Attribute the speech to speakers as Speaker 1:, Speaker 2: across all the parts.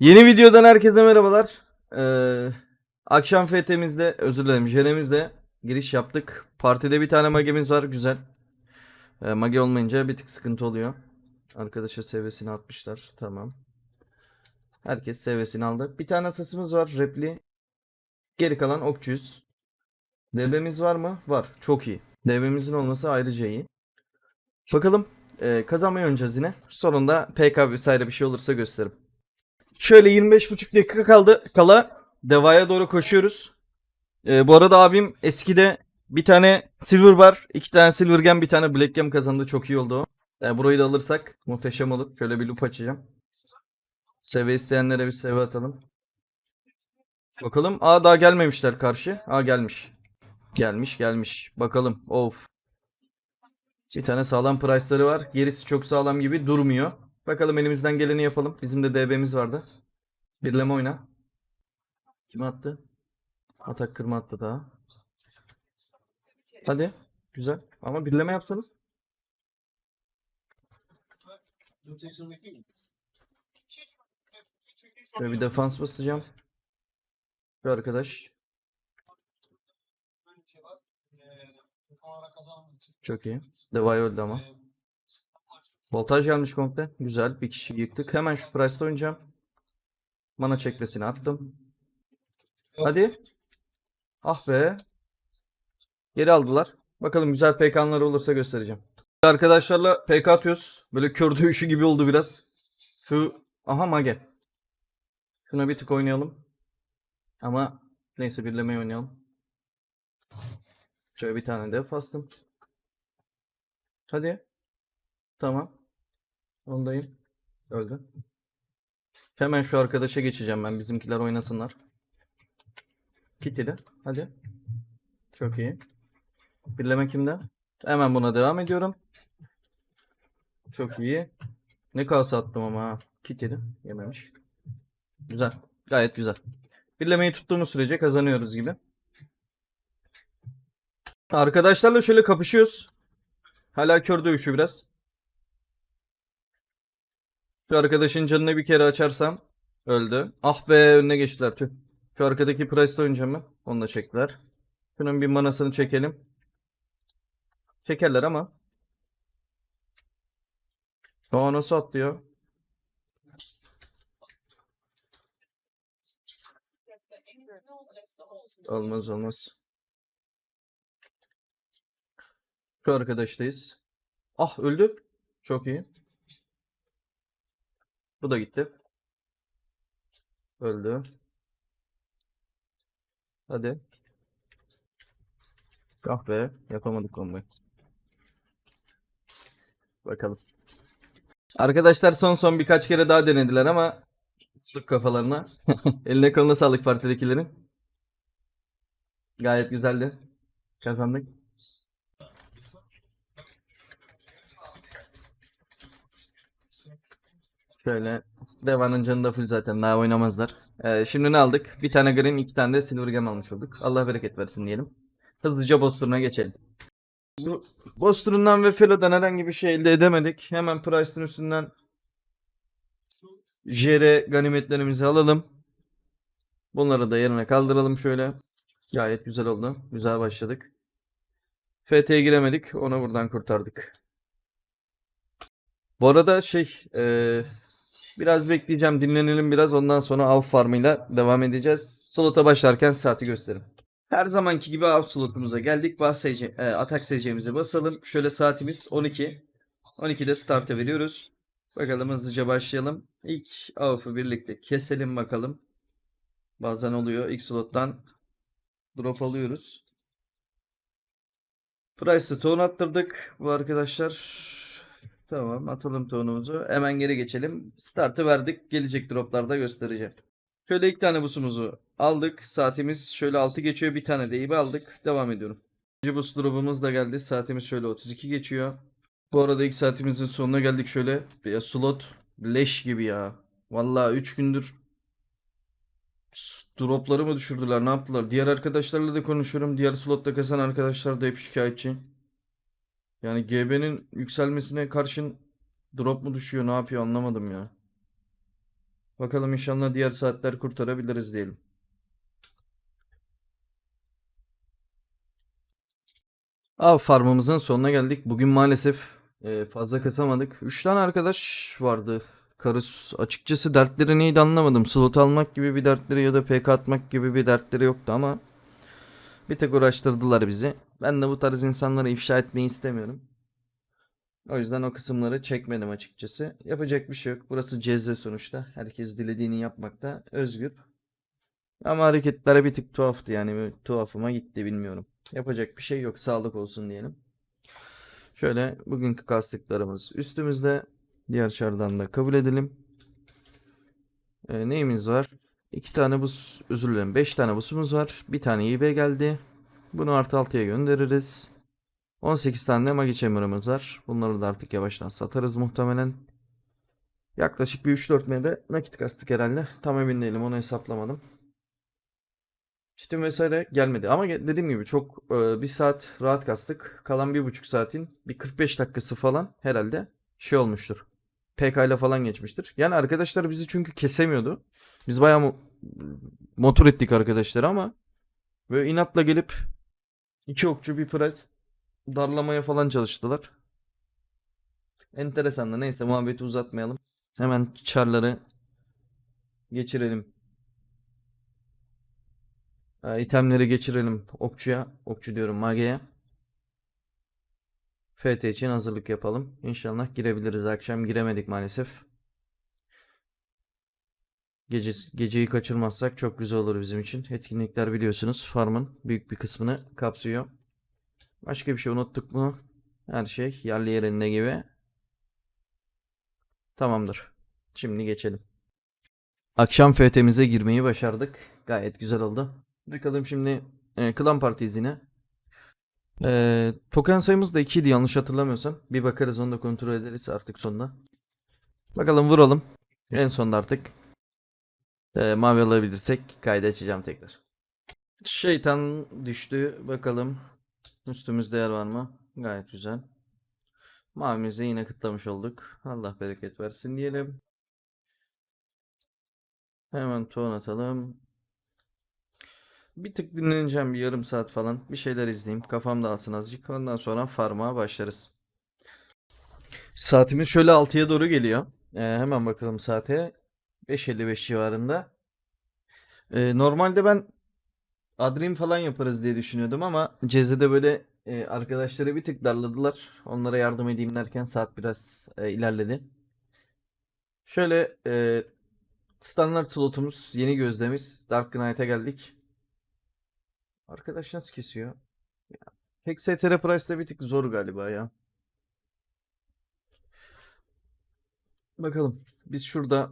Speaker 1: Yeni videodan herkese merhabalar. Ee, akşam FT'mizde, özür dilerim, Jenemizde giriş yaptık. Partide bir tane magemiz var, güzel. Ee, mage olmayınca bir tık sıkıntı oluyor. Arkadaşa seviyesini atmışlar, tamam. Herkes seviyesini aldı. Bir tane asasımız var, repli. Geri kalan okçuyuz. DB'miz var mı? Var, çok iyi. DB'mizin olması ayrıca iyi. Bakalım, ee, kazanmayı oynayacağız yine. Sonunda PK vesaire bir şey olursa gösteririm. Şöyle 25,5 dakika kaldı kala Deva'ya doğru koşuyoruz. Ee, bu arada abim eskide bir tane Silver var. iki tane Silver Gem bir tane Black Gem kazandı. Çok iyi oldu o. Ee, burayı da alırsak muhteşem olur. Şöyle bir loop açacağım. Seve isteyenlere bir seve atalım. Bakalım. Aa daha gelmemişler karşı. Aa gelmiş. Gelmiş gelmiş. Bakalım. Of. Bir tane sağlam price'ları var. Gerisi çok sağlam gibi durmuyor. Bakalım elimizden geleni yapalım. Bizim de DB'miz vardı. Birleme oyna. Kim attı? Atak kırma attı daha. Hadi. Güzel. Ama birleme yapsanız. Şöyle bir defans basacağım. Bir arkadaş. Çok iyi. Devay öldü ama. Voltaj gelmiş komple. Güzel. Bir kişi yıktık. Hemen şu price'da oynayacağım. Mana çekmesini attım. Hadi. Ah be. Geri aldılar. Bakalım güzel PK'lar olursa göstereceğim. Arkadaşlarla PK atıyoruz. Böyle kör dövüşü gibi oldu biraz. Şu aha mage. Şuna bir tık oynayalım. Ama neyse birlemeyi oynayalım. Şöyle bir tane de bastım. Hadi. Tamam. Ondayım. Öldü. Hemen şu arkadaşa geçeceğim ben. Bizimkiler oynasınlar. Kitty'de. Hadi. Çok iyi. Birleme kimde? Hemen buna devam ediyorum. Çok iyi. Ne kalsa attım ama ha. Kitty'de. Yememiş. Güzel. Gayet güzel. Birlemeyi tuttuğumuz sürece kazanıyoruz gibi. Arkadaşlarla şöyle kapışıyoruz. Hala kör dövüşü biraz. Şu arkadaşın canını bir kere açarsam öldü. Ah be önüne geçtiler tüh. Şu arkadaki Price'da oynayacağım ben. Onu da çektiler. Şunun bir manasını çekelim. Çekerler ama. Aa nasıl atlıyor? Olmaz olmaz. Şu arkadaştayız. Ah öldü. Çok iyi. Bu da gitti. Öldü. Hadi. Ah be. Yapamadık komboyu. Bakalım. Arkadaşlar son son birkaç kere daha denediler ama tuttuk kafalarına. Eline koluna sağlık partidekilerin. Gayet güzeldi. Kazandık. Şöyle. Deva'nın canı da full zaten. Daha oynamazlar. Ee, şimdi ne aldık? Bir tane green, iki tane de silver gem almış olduk. Allah bereket versin diyelim. Hızlıca boss geçelim. Bu boss turundan ve Felo'dan herhangi bir şey elde edemedik. Hemen Price'ın üstünden JR ganimetlerimizi alalım. Bunları da yerine kaldıralım şöyle. Gayet güzel oldu. Güzel başladık. FT'ye giremedik. Onu buradan kurtardık. Bu arada şey eee, biraz bekleyeceğim dinlenelim biraz ondan sonra av farmıyla devam edeceğiz. Slota başlarken saati gösterin. Her zamanki gibi av slotumuza geldik. Bahsece, e, atak SC'mize basalım. Şöyle saatimiz 12. 12'de start'a veriyoruz. Bakalım hızlıca başlayalım. İlk avı birlikte keselim bakalım. Bazen oluyor. İlk slottan drop alıyoruz. Price'da ton attırdık bu arkadaşlar. Tamam atalım tonumuzu. Hemen geri geçelim. Start'ı verdik. Gelecek droplarda göstereceğim. Şöyle ilk tane busumuzu aldık. Saatimiz şöyle 6 geçiyor. Bir tane de IB aldık. Devam ediyorum. İkinci bus drop'umuz da geldi. Saatimiz şöyle 32 geçiyor. Bu arada ilk saatimizin sonuna geldik şöyle. Bir slot leş gibi ya. Vallahi 3 gündür dropları mı düşürdüler ne yaptılar? Diğer arkadaşlarla da konuşuyorum. Diğer slotta kasan arkadaşlar da hep şikayetçi. Yani GB'nin yükselmesine karşın drop mu düşüyor ne yapıyor anlamadım ya. Bakalım inşallah diğer saatler kurtarabiliriz diyelim. Av farmımızın sonuna geldik. Bugün maalesef e, fazla kasamadık. 3 tane arkadaş vardı. Karus açıkçası dertleri neydi anlamadım. Slot almak gibi bir dertleri ya da PK atmak gibi bir dertleri yoktu ama bir tek uğraştırdılar bizi. Ben de bu tarz insanları ifşa etmeyi istemiyorum. O yüzden o kısımları çekmedim açıkçası. Yapacak bir şey yok. Burası Cezre sonuçta. Herkes dilediğini yapmakta özgür. Ama hareketler bir tık tuhaftı yani. Tuhafıma gitti bilmiyorum. Yapacak bir şey yok. Sağlık olsun diyelim. Şöyle bugünkü kastıklarımız üstümüzde. Diğer çardan da kabul edelim. Ee, neyimiz var? İki tane buz, özür dilerim. Beş tane busumuz var. Bir tane İB geldi. Bunu artı altıya göndeririz. 18 tane de Magi Chamber'ımız var. Bunları da artık yavaştan satarız muhtemelen. Yaklaşık bir 3-4 mede nakit kastık herhalde. Tam emin değilim onu hesaplamadım. Steam vesaire gelmedi. Ama dediğim gibi çok e, bir saat rahat kastık. Kalan bir buçuk saatin bir 45 dakikası falan herhalde şey olmuştur. PK ile falan geçmiştir. Yani arkadaşlar bizi çünkü kesemiyordu. Biz bayağı mo- motor ettik arkadaşlar ama böyle inatla gelip iki okçu bir pres darlamaya falan çalıştılar. Enteresan da neyse muhabbeti uzatmayalım. Hemen çarları geçirelim. Ee, itemleri geçirelim okçuya. Okçu diyorum mageye. FT için hazırlık yapalım. İnşallah girebiliriz. Akşam giremedik maalesef. Gece, geceyi kaçırmazsak çok güzel olur bizim için. Etkinlikler biliyorsunuz farmın büyük bir kısmını kapsıyor. Başka bir şey unuttuk mu? Her şey yerli yerinde gibi. Tamamdır. Şimdi geçelim. Akşam FT'mize girmeyi başardık. Gayet güzel oldu. Bakalım şimdi e, klan partiyiz yine. E, token sayımız da 2 idi yanlış hatırlamıyorsam. Bir bakarız onu da kontrol ederiz artık sonunda. Bakalım vuralım. En sonunda artık e, mavi alabilirsek kaydı açacağım tekrar. Şeytan düştü. Bakalım. Üstümüzde yer var mı? Gayet güzel. Mavimizi yine kıtlamış olduk. Allah bereket versin diyelim. Hemen ton atalım. Bir tık dinleneceğim bir yarım saat falan. Bir şeyler izleyeyim. Kafam dağılsın azıcık. Ondan sonra farm'a başlarız. Saatimiz şöyle 6'ya doğru geliyor. Ee, hemen bakalım saate. 5.55 civarında. Ee, normalde ben Adrim falan yaparız diye düşünüyordum ama Ceze'de böyle e, arkadaşları bir tık darladılar. Onlara yardım edeyim derken saat biraz e, ilerledi. Şöyle e, standart slotumuz, yeni gözdemiz Dark Knight'a geldik. Arkadaş nasıl kesiyor? Ya, tek STR Price'da bir tık zor galiba ya. Bakalım. Biz şurada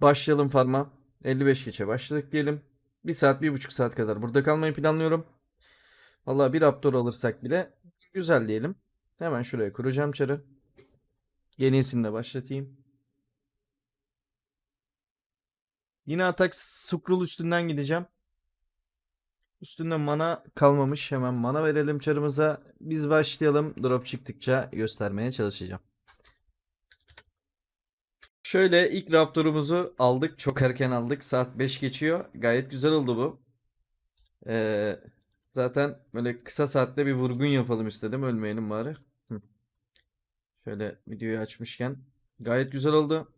Speaker 1: başlayalım farma. 55 geçe başladık diyelim. 1 saat, 1,5 saat kadar burada kalmayı planlıyorum. Vallahi bir Raptor alırsak bile güzel diyelim. Hemen şuraya kuracağım çarı. Yenisini de başlatayım. Yine atak Scroll üstünden gideceğim. Üstünde mana kalmamış. Hemen mana verelim çarımıza. Biz başlayalım. Drop çıktıkça göstermeye çalışacağım. Şöyle ilk Raptor'umuzu aldık. Çok erken aldık. Saat 5 geçiyor. Gayet güzel oldu bu. Ee, zaten böyle kısa saatte bir vurgun yapalım istedim. Ölmeyelim bari. Şöyle videoyu açmışken. Gayet güzel oldu.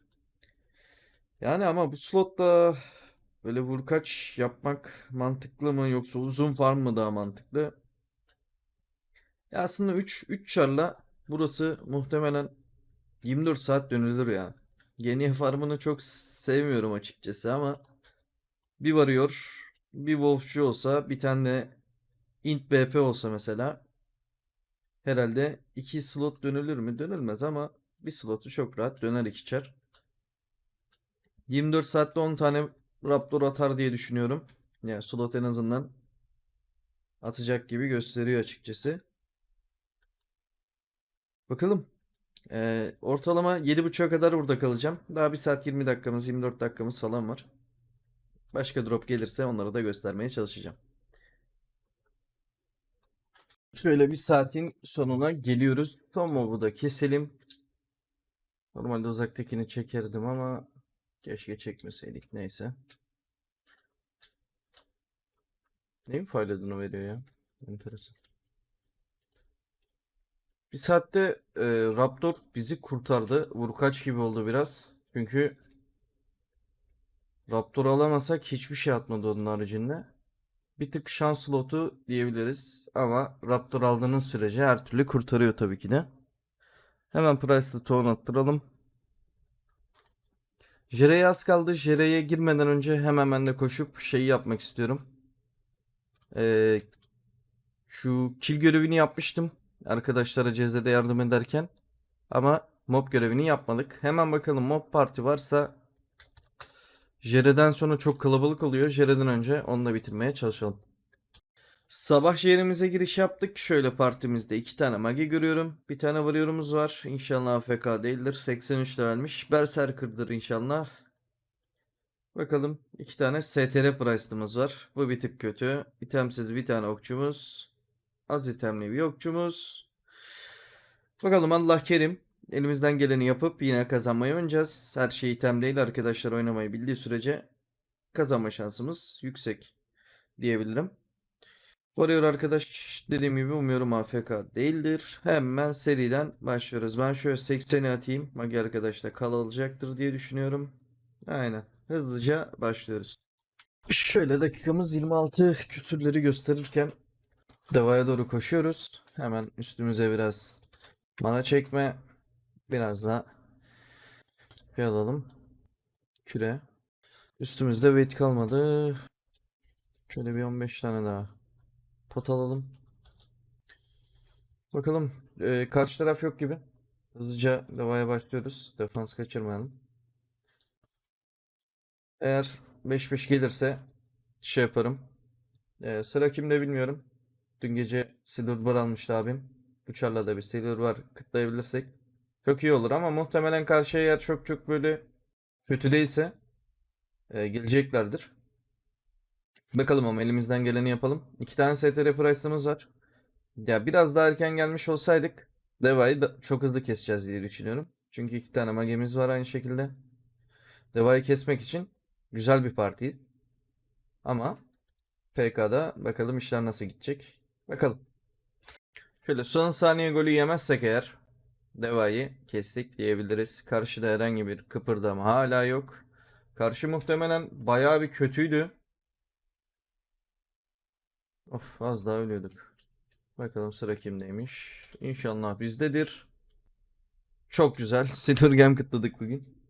Speaker 1: Yani ama bu slotta böyle vurkaç yapmak mantıklı mı yoksa uzun farm mı daha mantıklı? Ya aslında 3 3 çarla burası muhtemelen 24 saat dönülür ya. Yeni farmını çok sevmiyorum açıkçası ama bir varıyor, bir Wolf'cu olsa, bir tane de Int BP olsa mesela herhalde 2 slot dönülür mü? Dönülmez ama bir slotu çok rahat döner iki çar. 24 saatte 10 tane Raptor atar diye düşünüyorum. Yani slot en azından atacak gibi gösteriyor açıkçası. Bakalım. Ee, ortalama 7.30'a kadar burada kalacağım. Daha 1 saat 20 dakikamız, 24 dakikamız falan var. Başka drop gelirse onları da göstermeye çalışacağım. Şöyle bir saatin sonuna geliyoruz. Tom da keselim. Normalde uzaktakini çekerdim ama Keşke çekmeseydik. Neyse. Neyin faydalarını veriyor ya? Enteresan. Bir saatte e, Raptor bizi kurtardı. Vurkaç gibi oldu biraz. Çünkü Raptor alamasak hiçbir şey atmadı onun haricinde. Bir tık şans slotu diyebiliriz. Ama Raptor aldığınız sürece her türlü kurtarıyor tabii ki de. Hemen Price'lı ton attıralım. Jere'ye az kaldı. Jere'ye girmeden önce hemen ben de koşup şeyi yapmak istiyorum. Ee, şu kill görevini yapmıştım. Arkadaşlara cezede yardım ederken. Ama mob görevini yapmadık. Hemen bakalım mob parti varsa Jere'den sonra çok kalabalık oluyor. Jere'den önce onu da bitirmeye çalışalım. Sabah şehrimize giriş yaptık. Şöyle partimizde iki tane magi görüyorum. Bir tane varıyorumuz var. İnşallah AFK değildir. 83 levelmiş. Berserker'dır inşallah. Bakalım. iki tane STR Price'ımız var. Bu bir tık kötü. İtemsiz bir tane okçumuz. Az itemli bir okçumuz. Bakalım Allah kerim. Elimizden geleni yapıp yine kazanmayı oynayacağız. Her şey item değil. Arkadaşlar oynamayı bildiği sürece kazanma şansımız yüksek diyebilirim. Warrior arkadaş dediğim gibi umuyorum AFK değildir. Hemen seriden başlıyoruz. Ben şöyle 80'i atayım. Magi arkadaş da kal alacaktır diye düşünüyorum. Aynen. Hızlıca başlıyoruz. Şöyle dakikamız 26 küsürleri gösterirken Devaya doğru koşuyoruz. Hemen üstümüze biraz mana çekme. Biraz daha şey alalım. Küre. Üstümüzde weight kalmadı. Şöyle bir 15 tane daha pot alalım. Bakalım. Ee, karşı taraf yok gibi. Hızlıca devaya başlıyoruz. Defans kaçırmayalım. Eğer 5-5 gelirse şey yaparım. Ee, sıra kimde bilmiyorum. Dün gece Silver Bar almıştı abim. Uçarla da bir Silver Bar kıtlayabilirsek çok iyi olur ama muhtemelen karşıya eğer çok çok böyle kötü değilse e, geleceklerdir. Bakalım ama elimizden geleni yapalım. İki tane STR Price'ımız var. Ya biraz daha erken gelmiş olsaydık Deva'yı da çok hızlı keseceğiz diye düşünüyorum. Çünkü iki tane magemiz var aynı şekilde. Deva'yı kesmek için güzel bir partiyiz. Ama PK'da bakalım işler nasıl gidecek. Bakalım. Şöyle son saniye golü yemezsek eğer Deva'yı kestik diyebiliriz. Karşıda herhangi bir kıpırdama hala yok. Karşı muhtemelen bayağı bir kötüydü. Of az daha ölüyorduk. Bakalım sıra kimdeymiş. İnşallah bizdedir. Çok güzel. Silver Gem kıtladık bugün.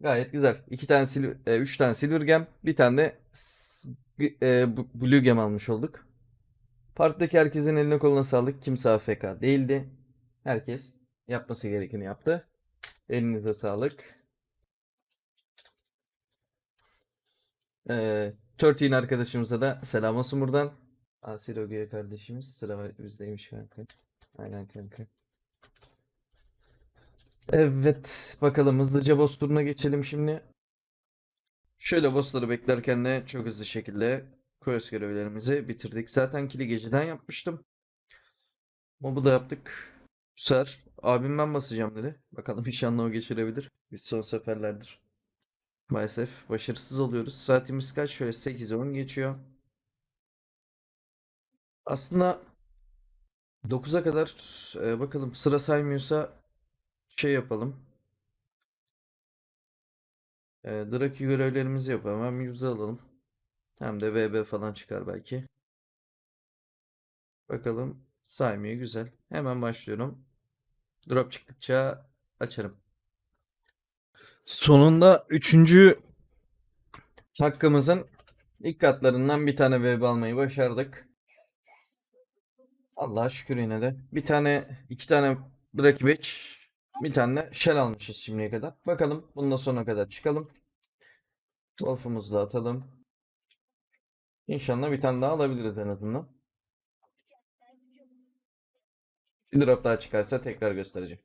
Speaker 1: Gayet güzel. İki tane silver, e, üç tane Silver Gem, bir tane de e, Blue Gem almış olduk. Partideki herkesin eline koluna sağlık. Kimse AFK değildi. Herkes yapması gerekeni yaptı. Elinize sağlık. Ee, 13 arkadaşımıza da selam olsun buradan. Asil Öge'ye kardeşimiz. Selam bizdeymiş kanka. Aynen kanka. Evet. Bakalım hızlıca boss turuna geçelim şimdi. Şöyle bossları beklerken de çok hızlı şekilde quest görevlerimizi bitirdik. Zaten kili geceden yapmıştım. Mob'u da yaptık. Sefer abim ben basacağım dedi. Bakalım inşallah o geçirebilir. Biz son seferlerdir. Maalesef başarısız oluyoruz. Saatimiz kaç? Şöyle 8'e 10 geçiyor. Aslında 9'a kadar e, bakalım sıra saymıyorsa şey yapalım. E, Draki görevlerimizi yapalım. Hem yüzde alalım. Hem de VB falan çıkar belki. Bakalım saymıyor güzel. Hemen başlıyorum. Drop çıktıkça açarım. Sonunda üçüncü hakkımızın ilk katlarından bir tane VB almayı başardık. Allah'a şükür yine de. Bir tane, iki tane Draki Batch, bir tane de Shell almışız şimdiye kadar. Bakalım bundan sonra kadar çıkalım. Wolf'umuzu da atalım. İnşallah bir tane daha alabiliriz en azından. Bir drop daha çıkarsa tekrar göstereceğim.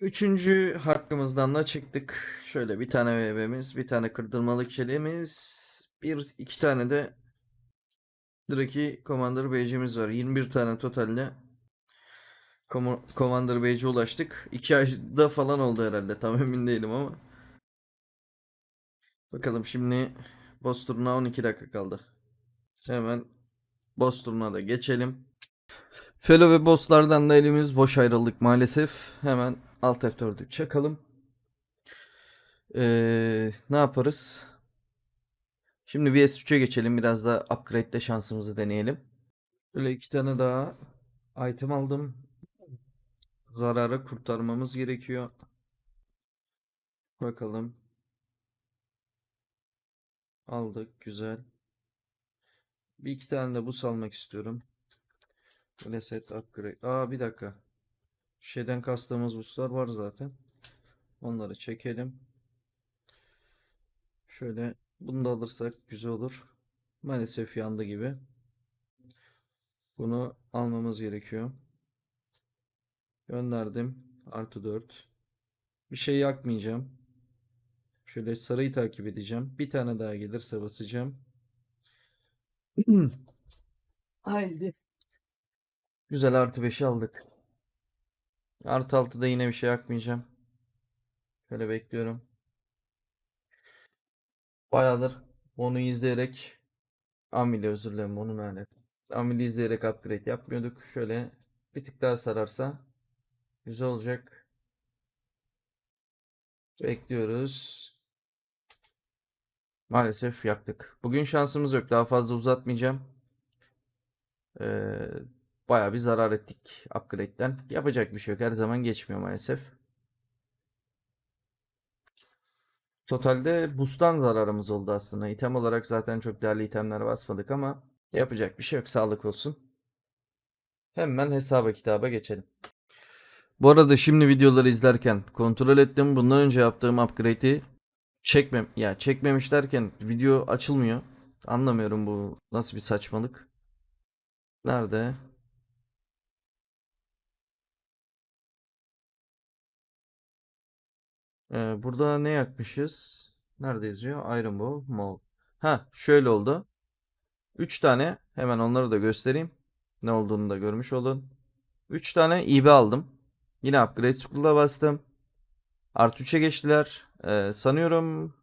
Speaker 1: Üçüncü hakkımızdan da çıktık. Şöyle bir tane VB'miz, bir tane kırdırmalık çeliğimiz, bir iki tane de Draki Commander Badge'imiz var. 21 tane totalde Commo- Commander Badge'e ulaştık. 2 ayda falan oldu herhalde. Tam emin değilim ama. Bakalım şimdi boss turuna 12 dakika kaldı. Hemen boss turuna da geçelim. Felo ve bosslardan da elimiz boş ayrıldık maalesef. Hemen alt F4'ü çakalım. Ee, ne yaparız? Şimdi VS3'e geçelim. Biraz da upgrade'de şansımızı deneyelim. Böyle iki tane daha item aldım. Zararı kurtarmamız gerekiyor. Bakalım. Aldık. Güzel. Bir iki tane de bus almak istiyorum. Böyle upgrade. Aa bir dakika. Şeyden kastığımız buslar var zaten. Onları çekelim. Şöyle bunu da alırsak güzel olur. Maalesef yandı gibi. Bunu almamız gerekiyor. Gönderdim. Artı 4. Bir şey yakmayacağım. Şöyle sarıyı takip edeceğim. Bir tane daha gelirse basacağım. Haydi. Güzel artı 5'i aldık. Artı 6'da yine bir şey yakmayacağım. Şöyle bekliyorum. Bayağıdır onu izleyerek Amili özür dilerim onun lanet. Amili izleyerek upgrade yapmıyorduk. Şöyle bir tık daha sararsa güzel olacak. Bekliyoruz. Maalesef yaktık. Bugün şansımız yok. Daha fazla uzatmayacağım. Ee, bayağı bir zarar ettik upgrade'den. Yapacak bir şey yok. Her zaman geçmiyor maalesef. Totalde boost'tan zararımız oldu aslında. İtem olarak zaten çok değerli itemler basmadık ama yapacak bir şey yok. Sağlık olsun. Hemen hesaba kitaba geçelim. Bu arada şimdi videoları izlerken kontrol ettim. Bundan önce yaptığım upgrade'i çekmem ya çekmemiş derken video açılmıyor. Anlamıyorum bu nasıl bir saçmalık. Nerede? Ee, burada ne yakmışız? Nerede yazıyor? Iron Bow, Mol. Ha, şöyle oldu. 3 tane hemen onları da göstereyim. Ne olduğunu da görmüş olun. 3 tane IB aldım. Yine Upgrade School'a bastım. Artı 3'e geçtiler. Ee, sanıyorum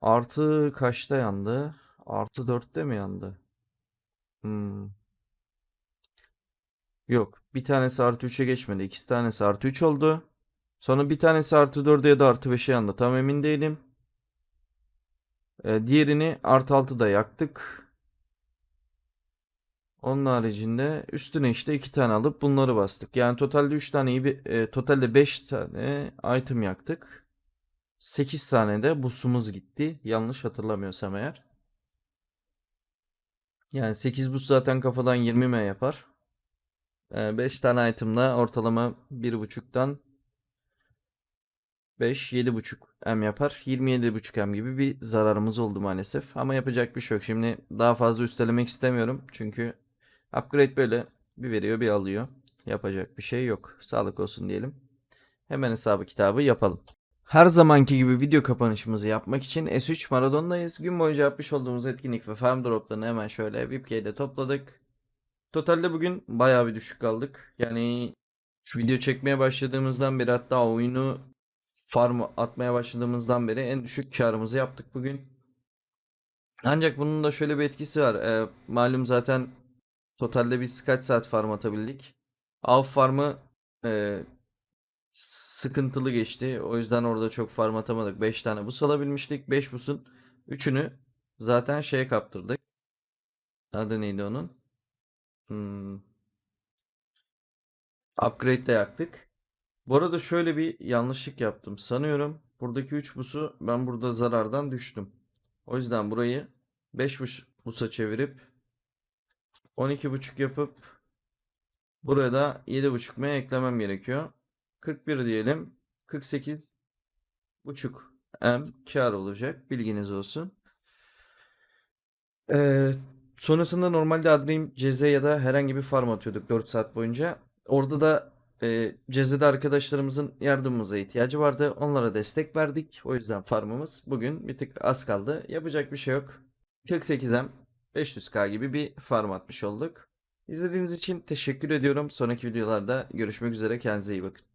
Speaker 1: artı kaçta yandı? Artı 4'te mi yandı? Hmm. Yok. Bir tanesi artı 3'e geçmedi. İki tanesi artı 3 oldu. Sonra bir tanesi artı 4'e ya da artı 5'e yandı. Tam emin değilim. Ee, diğerini artı 6'da yaktık. Onun haricinde üstüne işte iki tane alıp bunları bastık. Yani totalde 3 tane iyi bir e, totalde 5 tane item yaktık. 8 tane de busumuz gitti. Yanlış hatırlamıyorsam eğer. Yani 8 bus zaten kafadan 20 M yapar. 5 tane itemla ortalama 1.5'tan 5 7.5 M yapar. 27.5 M gibi bir zararımız oldu maalesef. Ama yapacak bir şey yok. Şimdi daha fazla üstelemek istemiyorum. Çünkü upgrade böyle bir veriyor bir alıyor. Yapacak bir şey yok. Sağlık olsun diyelim. Hemen hesabı kitabı yapalım. Her zamanki gibi video kapanışımızı yapmak için S3 Maradon'dayız. Gün boyunca yapmış olduğumuz etkinlik ve farm droplarını hemen şöyle VIPK'de topladık. Totalde bugün bayağı bir düşük kaldık. Yani şu video çekmeye başladığımızdan beri hatta oyunu farm atmaya başladığımızdan beri en düşük karımızı yaptık bugün. Ancak bunun da şöyle bir etkisi var. Ee, malum zaten totalde biz kaç saat farm atabildik. Av farmı e, sıkıntılı geçti. O yüzden orada çok farm atamadık. 5 tane bus alabilmiştik. 5 busun 3'ünü zaten şeye kaptırdık. Adı neydi onun? Hmm. Upgrade'de yaktık. Bu arada şöyle bir yanlışlık yaptım. Sanıyorum buradaki 3 busu ben burada zarardan düştüm. O yüzden burayı 5 bus, busa çevirip 12.5 yapıp buraya da 7.5 M eklemem gerekiyor. 41 diyelim. 48 buçuk M kar olacak. Bilginiz olsun. Ee, sonrasında normalde Adrim Ceze ya da herhangi bir farm atıyorduk 4 saat boyunca. Orada da e, Ceze'de arkadaşlarımızın yardımımıza ihtiyacı vardı. Onlara destek verdik. O yüzden farmımız bugün bir tık az kaldı. Yapacak bir şey yok. 48M 500k gibi bir farm atmış olduk. İzlediğiniz için teşekkür ediyorum. Sonraki videolarda görüşmek üzere. Kendinize iyi bakın.